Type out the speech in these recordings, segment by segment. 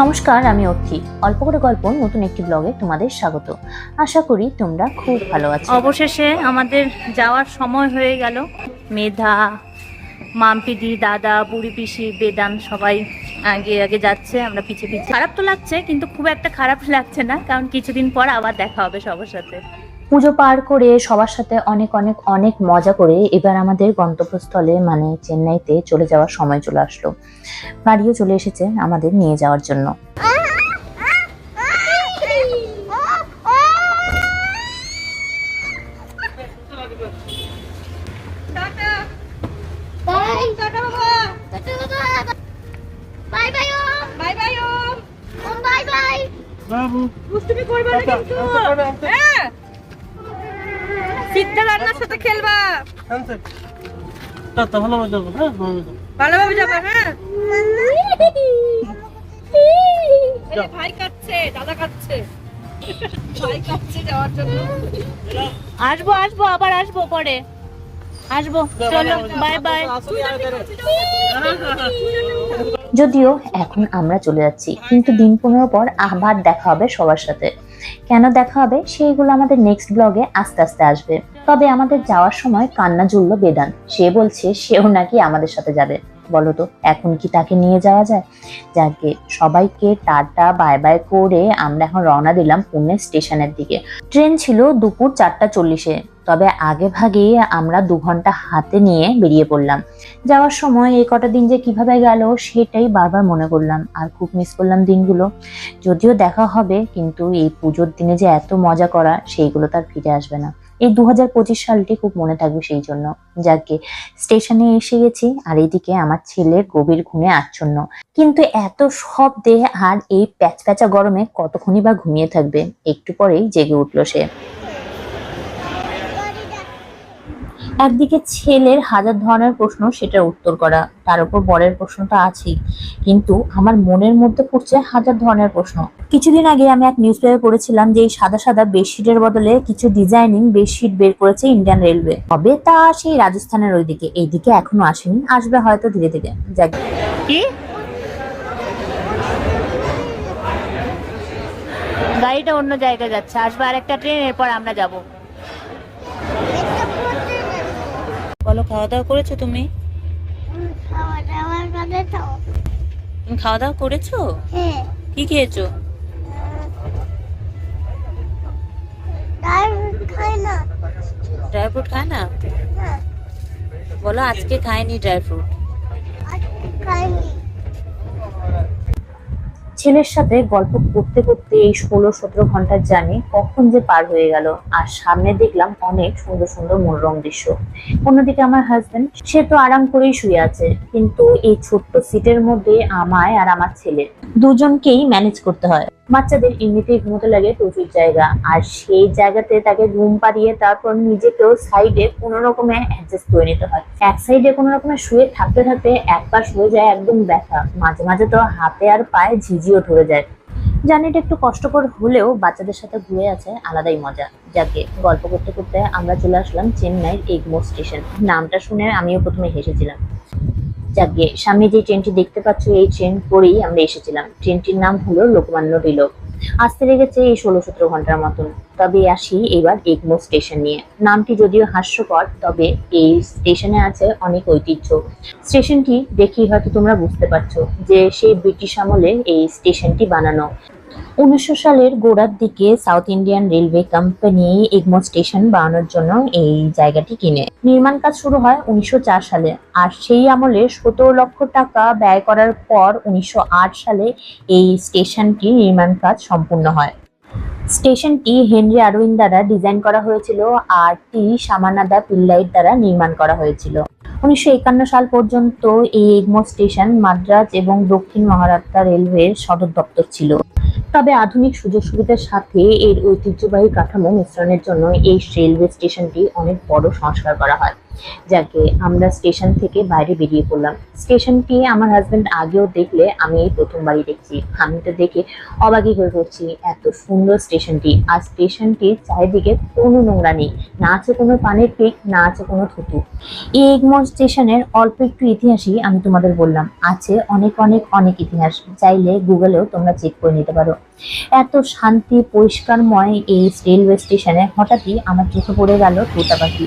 নমস্কার, আমি অর্থি অল্প করে গল্প, নতুন একটি ব্লগে তোমাদের স্বাগত। আশা করি তোমরা খুব ভালো আছো। অবশেষে আমাদের যাওয়ার সময় হয়ে গেল। মেধা, মামপিদি, দাদা, বুড়ি পিসি, বেদান সবাই আগে আগে যাচ্ছে, আমরা পিছিয়ে পিছিয়ে খারাপ তো লাগছে, কিন্তু খুব একটা খারাপ লাগছে না, কারণ কিছুদিন পর আবার দেখা হবে সবার সাথে। পুজো পার করে সবার সাথে অনেক অনেক অনেক মজা করে এবার আমাদের গন্তব্যস্থলে মানে চেন্নাইতে চলে যাওয়ার সময় চলে আসলো। গাড়িও চলে এসেছে আমাদের নিয়ে যাওয়ার জন্য. বাবু। দুষ্টুমি করবে না কিন্তু। আচ্ছা, সিদ্ধা রান্নার সাথে খেলবা ভালো মজা হ্যাঁ ভালোভাবে যাবে হ্যাঁ ভাই কাটছে দাদা কাটছে ভাই কাটছে যাওয়ার জন্য আসব আসব আবার আসব পরে আসব চলো বাই বাই যদিও এখন আমরা চলে যাচ্ছি, কিন্তু দিন পনেরো পর আবার দেখা হবে সবার সাথে। কেন দেখা হবে? সেইগুলো আমাদের নেক্সট ব্লগে আস্তে আস্তে আসবে। তবে আমাদের যাওয়ার সময় কান্না জুড়লো বেদান। সে বলছে, সেও নাকি আমাদের সাথে যাবে। বলো তো এখন কি তাকে নিয়ে যাওয়া যায়? যাকে সবাইকে টাটা, বাই বাই করে আমরা এখন রওনা দিলাম পুনে স্টেশনের দিকে। ট্রেন ছিল দুপুর চারটা চল্লিশে, তবে আগে ভাগেই আমরা দু ঘণ্টা হাতে নিয়ে বেরিয়ে পড়লাম। যাওয়ার সময় এই কটা দিন যে কীভাবে গেল সেটাই বারবার মনে করলাম, আর খুব মিস করলাম দিনগুলো। যদিও দেখা হবে, কিন্তু এই পুজোর দিনে যে এত মজা করা, সেইগুলো তার ফিরে আসবে না। এই দু হাজার পঁচিশ সালটি খুব মনে থাকবে সেই জন্য। যাকে স্টেশনে এসে গেছি আর এদিকে আমার ছেলের গভীর ঘুমে আচ্ছন্ন। কিন্তু এত সব শব্দে আর এই প্যাচ প্যাচা গরমে কতক্ষণই বা ঘুমিয়ে থাকবে? একটু পরেই জেগে উঠল সে। একদিকে ছেলের হাজার ধরনের প্রশ্ন, সেটার উত্তর করা। তার উপর বরের প্রশ্নটা আছেই। কিন্তু আমার মনের মধ্যে পড়ছে হাজার ধরনের প্রশ্ন। কিছুদিন আগে আমি এক নিউজ পেপারে পড়েছিলাম যে এই সাদা সাদা বেডশিটের বদলে কিছু ডিজাইনিং বেডশিট বের করেছে ইন্ডিয়ান রেলওয়ে তবে তা সেই রাজস্থানের ওইদিকে। এইদিকে এখনও আসেনি, আসবে হয়তো ধীরে ধীরে। কি? গাড়িটা অন্য জায়গায় যাচ্ছে। আসবে আরেকটা ট্রেন এরপর আমরা যাব। বলো খাওয়া দাওয়া করেছ তুমি? তুমি খাওয়া দাওয়া করেছ? হ্যাঁ। কি খেয়েছো? ড্রাই ফ্রুট খায় না? না বলো আজকে খায়নি ড্রাই ফ্রুট। খায়নি ছেলের সাথে গল্প করতে করতে এই ষোলো সতেরো ঘণ্টার জার্নি কখন যে পার হয়ে গেল, আর সামনে দেখলাম অনেক সুন্দর সুন্দর মনোরম দৃশ্য। অন্যদিকে আমার হাজবেন্ড সে তো আরাম করেই শুয়ে আছে, কিন্তু এই ছোট্ট সিটের মধ্যে আমায় আর আমার ছেলে। দুজনকেই ম্যানেজ করতে হয়। বাচ্চাদের এমনিতেই ঘুমোতে লাগে প্রচুর জায়গা। আর সেই জায়গাতে তাকে ঘুম পাড়িয়ে তারপর নিজেকেও সাইডে কোনো রকমে অ্যাডজাস্ট করে নিতে হয়। এক সাইডে কোনো রকমে শুয়ে থাকতে থাকতে এক পাশ হয়ে যায় একদম ব্যথা। মাঝে মাঝে তো হাতে আর পায়ে ঝিঝিও ধরে যায়। জানি এটা একটু কষ্টকর হলেও বাচ্চাদের সাথে ঘুরে আছে আলাদাই মজা। যাকে গল্প করতে করতে আমরা চলে আসলাম চেন্নাইয়ের এগমো স্টেশন। নামটা শুনে আমিও প্রথমে হেসেছিলাম। যাকে সামনে যে ট্রেনটি দেখতে পাচ্ছ, এই ট্রেন করেই আমরা এসেছিলাম। ট্রেনটির নাম হলো লোকমান্য তিলক। আসতে লেগেছে এই ষোলো সতেরো ঘণ্টার মতন। তবে আসি এবার এগমো স্টেশন নিয়ে। নামটি যদিও হাস্যকর, তবে এই স্টেশনে আছে অনেক ঐতিহ্য। স্টেশনটি দেখি হয়তো তোমরা বুঝতে পারছ যে সেই ব্রিটিশ আমলে এই স্টেশনটি বানানো। উনিশশো সালের গোড়ার দিকে South Indian railway company Egmore station বানানোর জন্য এই জায়গাটি কিনে। নির্মাণ কাজ শুরু হয় উনিশশো সালে। আর সেই আমলে সতেরো লক্ষ টাকা ব্যয় করার পর উনিশশো আট সালে এই স্টেশনটি নির্মাণ কাজ সম্পূর্ণ হয়। স্টেশনটি হেনরি আরউইন দ্বারা ডিজাইন করা হয়েছিল আর টি সামানাদা পিল্লাইয়ের দ্বারা নির্মাণ করা হয়েছিল। উনিশশো একান্ন সাল পর্যন্ত এই এগমো স্টেশন মাদ্রাজ এবং দক্ষিণ মহারাষ্ট্র রেলওয়ের সদর দপ্তর ছিল। তবে আধুনিক সুযোগ সুবিধার সাথে এর ঐতিহ্যবাহী কাঠামো মিশ্রণের জন্য এই রেলওয়ে স্টেশনটি অনেক বড় সংস্কার করা হয়। যাকে আমরা স্টেশন থেকে বাইরে বেরিয়ে পড়লাম। স্টেশনটি আমার হাজব্যান্ড আগেও দেখলে আমি এই প্রথমবারই দেখছি। আমি তো দেখে অবাকই হয়ে পড়ছি এত সুন্দর স্টেশনটি। আর স্টেশনটির চারিদিকে কোনো নোংরা নেই। না আছে কোনো পানের পিক, না আছে কোনো থুতু। এই এগমোর স্টেশনের অল্প একটু ইতিহাসই আমি তোমাদের বললাম। আছে অনেক অনেক অনেক ইতিহাস। চাইলে গুগলেও তোমরা চেক করে নিতে পারো। এত শান্তি, পরিষ্কারময় এই রেলওয়ে স্টেশনে হঠাৎই আমার চোখে পড়ে গেল তোতা পাখি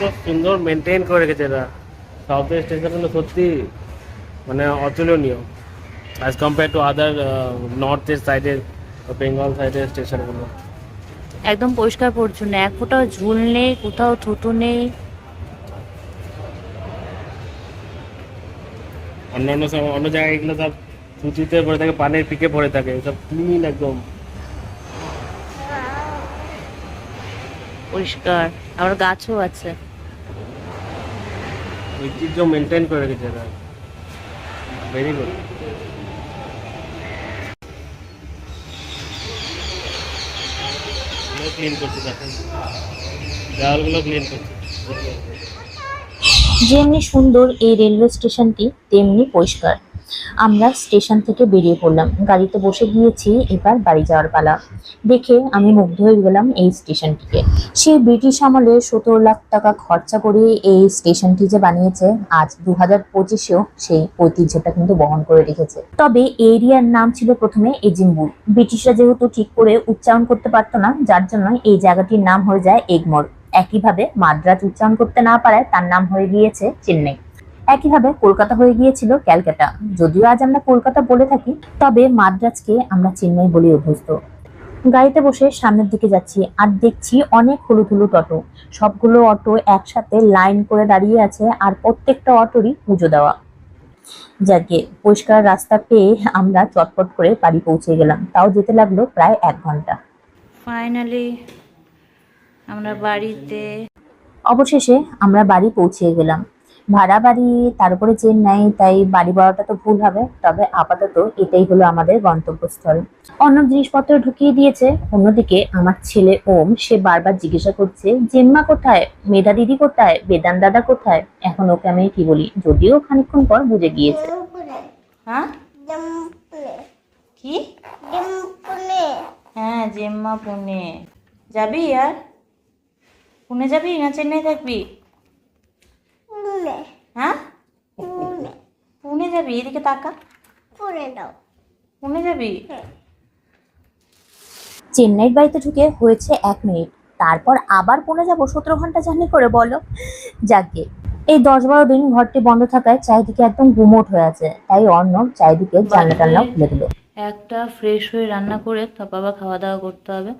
তো সুন্দর মেনটেন করে রেখেছে এরা। সাউথের স্টেশনগুলো সত্যি মানে অতুলনীয়। As compare to other north এর সাইডের বেঙ্গল সাইডের স্টেশনগুলো একদম পরিষ্কার পরিচ্ছন্ন এক ফোঁটাও ঝুল নেই কোথাও থুতু নেই। অন্যান্য সব অন্য জায়গায় এগুলো সব সুতিতে পড়ে থাকে পানের পিকে পড়ে থাকে সব ক্লিন একদম। পরিষ্কার আবার গাছও আছে। ঐতিহ্য মেনটেন করে রেখেছে এরা। ভেরি গুড ক্লিন করছে দেখেন। দেওয়ালগুলো ক্লিন করছে। যেমনি সুন্দর এই রেলওয়ে স্টেশনটি তেমনি পরিষ্কার। আমরা স্টেশন থেকে বেরিয়ে পড়লাম। গাড়িতে বসে গিয়েছি, এবার বাড়ি যাওয়ার পালা। দেখে আমি মুগ্ধ হয়ে গেলাম এই স্টেশনটিকে সেই ব্রিটিশ আমলে সতেরো লাখ টাকা খরচা করে এই স্টেশনটি যে বানিয়েছে, আজ দু হাজার পঁচিশেও সেই ঐতিহ্যটা কিন্তু বহন করে রেখেছে। তবে এরিয়ার নাম ছিল প্রথমে এজিম্বুর ব্রিটিশরা যেহেতু ঠিক করে উচ্চারণ করতে পারতো না, যার জন্য এই জায়গাটির নাম হয়ে যায় এগমোর। একইভাবে মাদ্রাজ উচ্চারণ করতে না পারায় তার নাম হয়ে গিয়েছে চেন্নাই। একইভাবে কলকাতা হয়ে গিয়েছিল ক্যালকাটা। যদিও আজ আমরা কলকাতা বলে থাকি তবে মাদ্রাজকে আমরা চেন্নাই বলে অভ্যস্ত। গাড়িতে বসে সামনের দিকে যাচ্ছি আর দেখছি অনেক হলুদ হলুদ অটো। সবগুলো অটো একসাথে লাইন করে দাঁড়িয়ে আছে আর প্রত্যেকটা অটোরই পুজো দেওয়া। যাকে পরিষ্কার রাস্তা পেয়ে আমরা চটপট করে বাড়ি পৌঁছে গেলাম। তাও যেতে লাগল প্রায় এক ঘণ্টা। ফাইনালি আমরা বাড়িতে অবশেষে আমরা বাড়ি পৌঁছে গেলাম। ভাড়া বাড়ি তার উপরে চেন্নাই তাই বাড়ি বলাটা তো ভুল হবে। তবে আপাতত এটাই হলো আমাদের গন্তব্যস্থল। অন্য জিনিসপত্র ঢুকিয়ে দিয়েছে। অন্যদিকে আমার ছেলে ওম সে বারবার জিজ্ঞাসা করছে জেম্মা কোথায়? মেধা দিদি কোথায়? বেদান দাদা কোথায়? এখন ওকে আমি কি বলি? যদিও খানিকক্ষণ পর বুঝে গিয়েছে। হ্যাঁ? কি? হ্যাঁ জেম্মা পুনে। যাবি আর? পুনে যাবি না চেন্নাই থাকবি নুনে হ্যাঁ নুনে পুনে যাবি এদিকে তাকা পুনে দাও পুনে যাবি চেন্নাইয়ের বাড়িতে ঢুকে হয়েছে এক মিনিট তারপর আবার পৌনে যাব সতেরো ঘণ্টা জার্নি করে বলো। যাকে। এই দশ বারো দিন ঘরটি বন্ধ থাকায় চারিদিকে একদম গুমোট হয়ে আছে। তাই অর্ণব চারিদিকে জানলা টানলা খুলে দিল। একটা ফ্রেশ হয়ে রান্না করে তারপর আবার খাওয়া দাওয়া করতে হবে।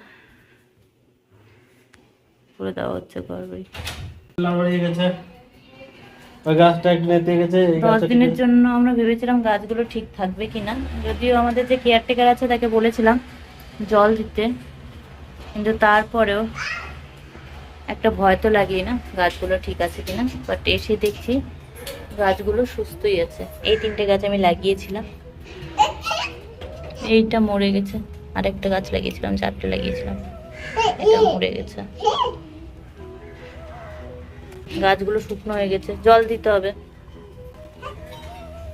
করে দেওয়া হচ্ছে ঘর বাড়ি গেছে। ওই গাছটা একটু নেতে গেছে দশ দিনের জন্য আমরা ভেবেছিলাম গাছগুলো ঠিক থাকবে কিনা। যদিও আমাদের যে কেয়ারটেকার আছে তাকে বলেছিলাম জল দিতে কিন্তু তারপরেও একটা ভয় তো লাগেই না গাছগুলো ঠিক আছে কিনা। বাট এসে দেখছি গাছগুলো সুস্থই আছে। এই তিনটে গাছ আমি লাগিয়েছিলাম। এইটা মরে গেছে। আরেকটা গাছ লাগিয়েছিলাম চারটে লাগিয়েছিলাম। এটা মরে গেছে। গাছগুলো শুকনো হয়ে গেছে জল দিতে হবে।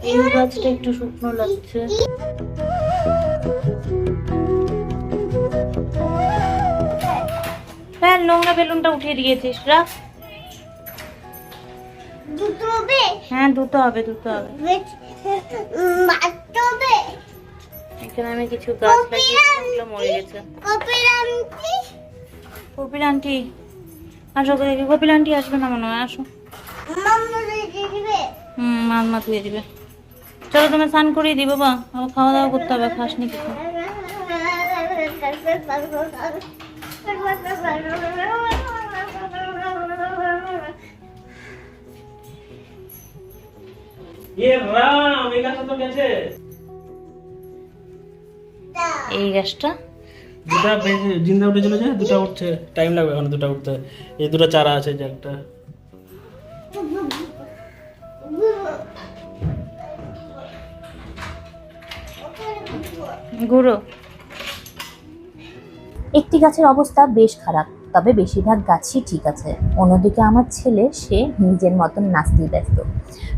এই গাছটা একটু শুকনো লাগছে। হ্যাঁ নোংরা বেলুনটা উঠিয়ে দিয়েছিস রাখ। হ্যাঁ দুটো হবে দুটো হবে। এখানে আমি কিছু গাছ লাগিয়েছিলাম মরে গেছে। কপিল আনছি কপিল আন্টি আসো দেখি কপিল আন্টি আসবে না মনে হয় আসো। হুম মাম্মা ধুয়ে দিবে। চলো তুমি স্নান করিয়ে দিবে বা আবার খাওয়া দাওয়া করতে হবে খাস নি ইয়ে এই গাছটা? দুটা জিন্দা উঠেছিল যায় দুটা উঠছে টাইম লাগবে এখন দুটা উঠতে। এই দুটো চারা আছে যে একটা। গুঁড়ো একটি গাছের অবস্থা বেশ খারাপ, তবে বেশিরভাগ গাছই ঠিক আছে। অন্যদিকে আমার ছেলে, সে নিজের মতন নাচতেই ব্যস্ত।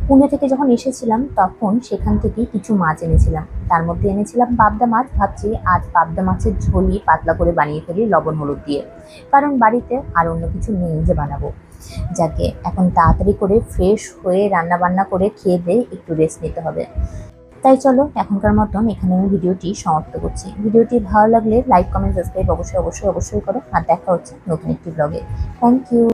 পুনে থেকে যখন এসেছিলাম, তখন সেখান থেকে কিছু মাছ এনেছিলাম। তার মধ্যে এনেছিলাম পাবদা মাছ। ভাবছি আজ পাবদা মাছের ঝোলই পাতলা করে বানিয়ে ফেলি লবণ হলুদ দিয়ে। কারণ বাড়িতে আর অন্য কিছু নেই যে বানাবো। যাকে এখন তাড়াতাড়ি করে ফ্রেশ হয়ে রান্না বান্না করে খেয়ে দিয়ে একটু রেস্ট নিতে হবে। তাই চলো, এখনকার মতন এখানে আমি ভিডিওটি সমাপ্ত করছি। ভিডিওটি ভালো লাগলে লাইক কমেন্ট সাবস্ক্রাইব অবশ্যই অবশ্যই অবশ্যই করো। আর দেখা হচ্ছে নতুন একটি ব্লগে থ্যাংক ইউ